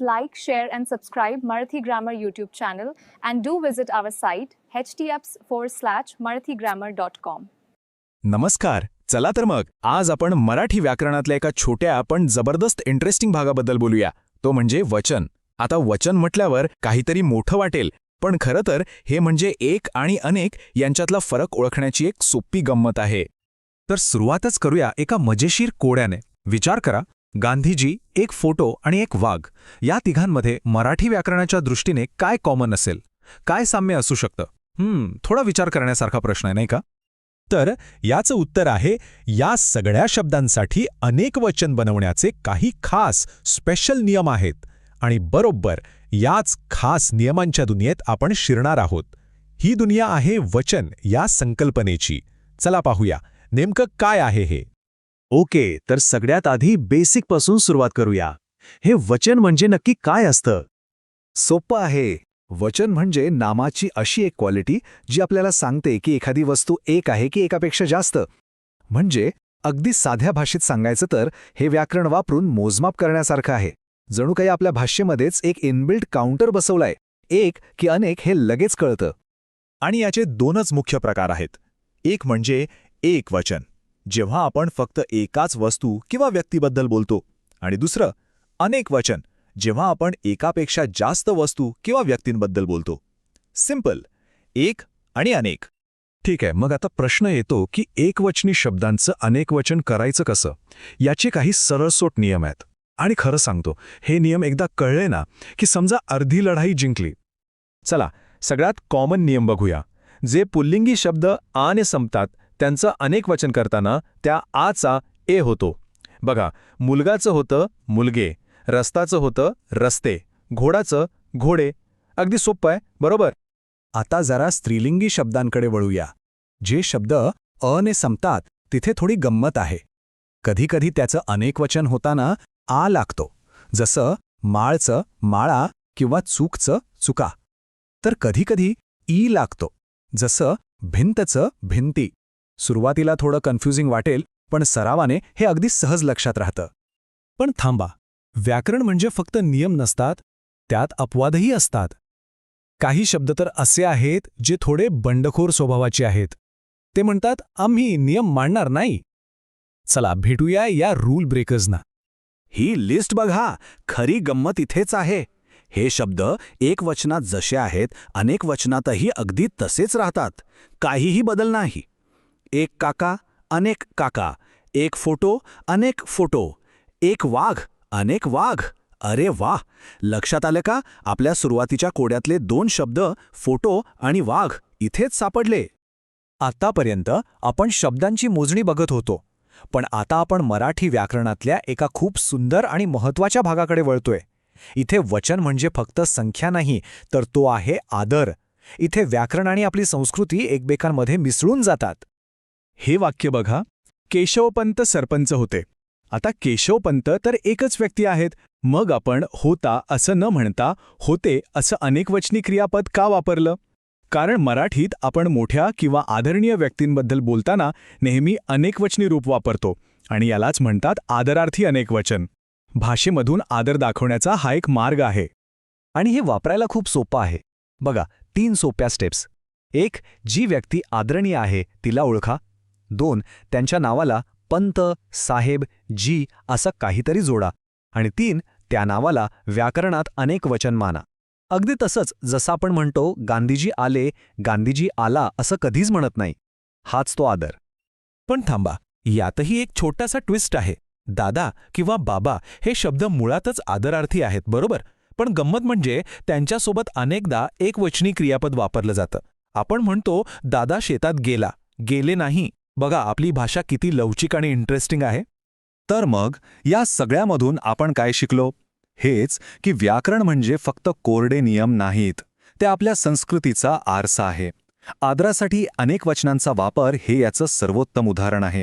Please like, share, and subscribe Marathi Grammar YouTube channel and do visit our site htps forward slash marathigrammar.com. नमस्कार चला तर मग आज आपण मराठी व्याकरणातल्या एका छोट्या पण जबरदस्त इंटरेस्टिंग भागाबद्दल बोलूया. तो म्हणजे वचन. आता वचन म्हटल्यावर काहीतरी मोठं वाटेल पण खरं तर हे म्हणजे एक आणि अनेक यांच्यातला फरक ओळखण्याची एक सोपी गंमत आहे. तर सुरुवातच करूया एका मजेशीर कोड्याने. विचार करा गांधीजी एक फोटो आणि एक वाघ या तिघांमध्ये मराठी व्याकरणाच्या दृष्टीने काय कॉमन असेल? काय साम्य असू शकतं? हम्म थोडा विचार करण्यासारखा प्रश्न आहे नाही का? तर याचं उत्तर आहे या सगळ्या शब्दांसाठी अनेक वचन बनवण्याचे काही खास स्पेशल नियम आहेत. आणि बरोबर याच खास नियमांच्या दुनियेत आपण शिरणार आहोत. ही दुनिया आहे वचन या संकल्पनेची. चला पाहूया नेमकं काय आहे हे? ओके तर सगळ्यात आधी बेसिकपासून सुरुवात करूया. हे वचन म्हणजे नक्की काय असतं? सोपं आहे. वचन म्हणजे नामाची अशी एक क्वालिटी जी आपल्याला सांगते की एखादी वस्तू एक आहे की एकापेक्षा जास्त. म्हणजे अगदी साध्या भाषेत सांगायचं तर हे व्याकरण वापरून मोजमाप करण्यासारखं आहे. जणू काही आपल्या भाषेमध्येच एक इनबिल्ट काउंटर बसवलाय. एक की अनेक हे लगेच कळतं. आणि याचे दोनच मुख्य प्रकार आहेत. एक म्हणजे एक वचन. जेव्हा आपण फक्त एकाच वस्तू किंवा व्यक्तीबद्दल बोलतो आणि दुसरं अनेक वचन जेव्हा आपण एकापेक्षा जास्त वस्तू किंवा व्यक्तींबद्दल बोलतो. सिंपल एक आणि अनेक. ठीक आहे मग आता प्रश्न येतो की एकवचनी शब्दांचं अनेकवचन करायचं कसं? याचे काही सरळसोट नियम आहेत. आणि खरं सांगतो हे नियम एकदा कळले ना की समजा अर्धी लढाई जिंकली. चला सगळ्यात कॉमन नियम बघूया. जे पुल्लिंगी शब्द आने संपतात त्यांचं अनेक वचन करताना त्या आचा ए होतो. बघा मुलगाचं होतं मुलगे रस्ताचं होतं रस्ते घोडाचं घोडे. अगदी सोपं आहे बरोबर? आता जरा स्त्रीलिंगी शब्दांकडे वळूया. जे शब्द अने संपतात तिथे थोडी गंमत आहे. कधीकधी त्याचं अनेकवचन होताना आ लागतो. जसं माळचं माळा किंवा चूकचं चुका. तर कधीकधी ई लागतो. जसं भिंतचं भिंती. सुरुवातीला थोडं कन्फ्युजिंग वाटेल पण सरावाने हे अगदी सहज लक्षात राहतं. पण थांबा व्याकरण म्हणजे फक्त नियम नसतात त्यात अपवादही असतात. काही शब्द तर असे आहेत जे थोडे बंडखोर स्वभावाचे आहेत. ते म्हणतात आम्ही नियम मांडणार नाही. चला भेटूया या रूल ब्रेकर्सना ही लिस्ट बघा खरी गंमत इथेच आहे. हे शब्द एक वचनात जसे आहेत अनेक वचनातही अगदी तसेच राहतात. काहीही बदल नाही. एक काका अनेक काका. एक फोटो अनेक फोटो. एक वाघ अनेक वाघ. अरे वाह! लक्षात आलं का? आपल्या सुरुवातीच्या कोड्यातले दोन शब्द फोटो आणि वाघ इथेच सापडले. आतापर्यंत आपण शब्दांची मोजणी बघत होतो. पण आता आपण मराठी व्याकरणातल्या एका खूप सुंदर आणि महत्त्वाच्या भागाकडे वळतोय. इथे वचन म्हणजे फक्त संख्या नाही तर तो आहे आदर. इथे व्याकरण आणि आपली संस्कृती एकमेकांमध्ये मिसळून जातात. हे वाक्य बघा. केशवपंत सरपंच होते. आता केशवपंत तर एकच व्यक्ती आहेत. मग आपण होता असं न म्हणता होते असं अनेकवचनी क्रियापद का वापरलं? कारण मराठीत आपण मोठ्या किंवा आदरणीय व्यक्तींबद्दल बोलताना नेहमी अनेकवचनी रूप वापरतो आणि यालाच म्हणतात आदरार्थी अनेकवचन भाषेमधून आदर दाखवण्याचा हा एक मार्ग आहे. आणि हे वापरायला खूप सोपं आहे. बघा तीन सोप्या स्टेप्स एक जी व्यक्ती आदरणीय आहे तिला ओळखा. दोन त्यांच्या नावाला पंत साहेब जी असं काहीतरी जोडा. आणि तीन त्या नावाला व्याकरणात अनेक वचन माना. अगदी तसंच जसं आपण म्हणतो गांधीजी आले गांधीजी आला असं कधीच म्हणत नाही. हाच तो आदर. पण थांबा यातही एक छोटासा ट्विस्ट आहे. दादा किंवा बाबा हे शब्द मुळातच आदरार्थी आहेत बरोबर? पण गंमत म्हणजे त्यांच्यासोबत अनेकदा एकवचनी क्रियापद वापरलं जातं. आपण म्हणतो दादा शेतात गेला. गेले नाही. बघा आपली भाषा किती लवचिक आणि इंटरेस्टिंग आहे. तर मग या सगळ्यामधून आपण काय शिकलो? हेच की व्याकरण म्हणजे फक्त कोरडे नियम नाहीत. ते आपल्या संस्कृतीचा आरसा आहे. आदरासाठी अनेक वचनांचा वापर हे याचं सर्वोत्तम उदाहरण आहे.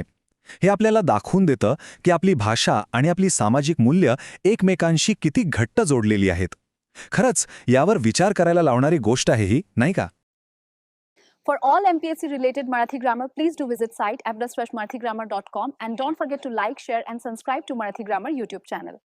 हे आपल्याला दाखवून देतं की आपली भाषा आणि आपली सामाजिक मूल्य एकमेकांशी किती घट्ट जोडलेली आहेत. खरंच यावर विचार करायला लावणारी गोष्ट आहे ही नाही का? For all MPSC related Marathi grammar, please do visit site marathigrammar.com and don't forget to like, share and subscribe to Marathi Grammar YouTube channel.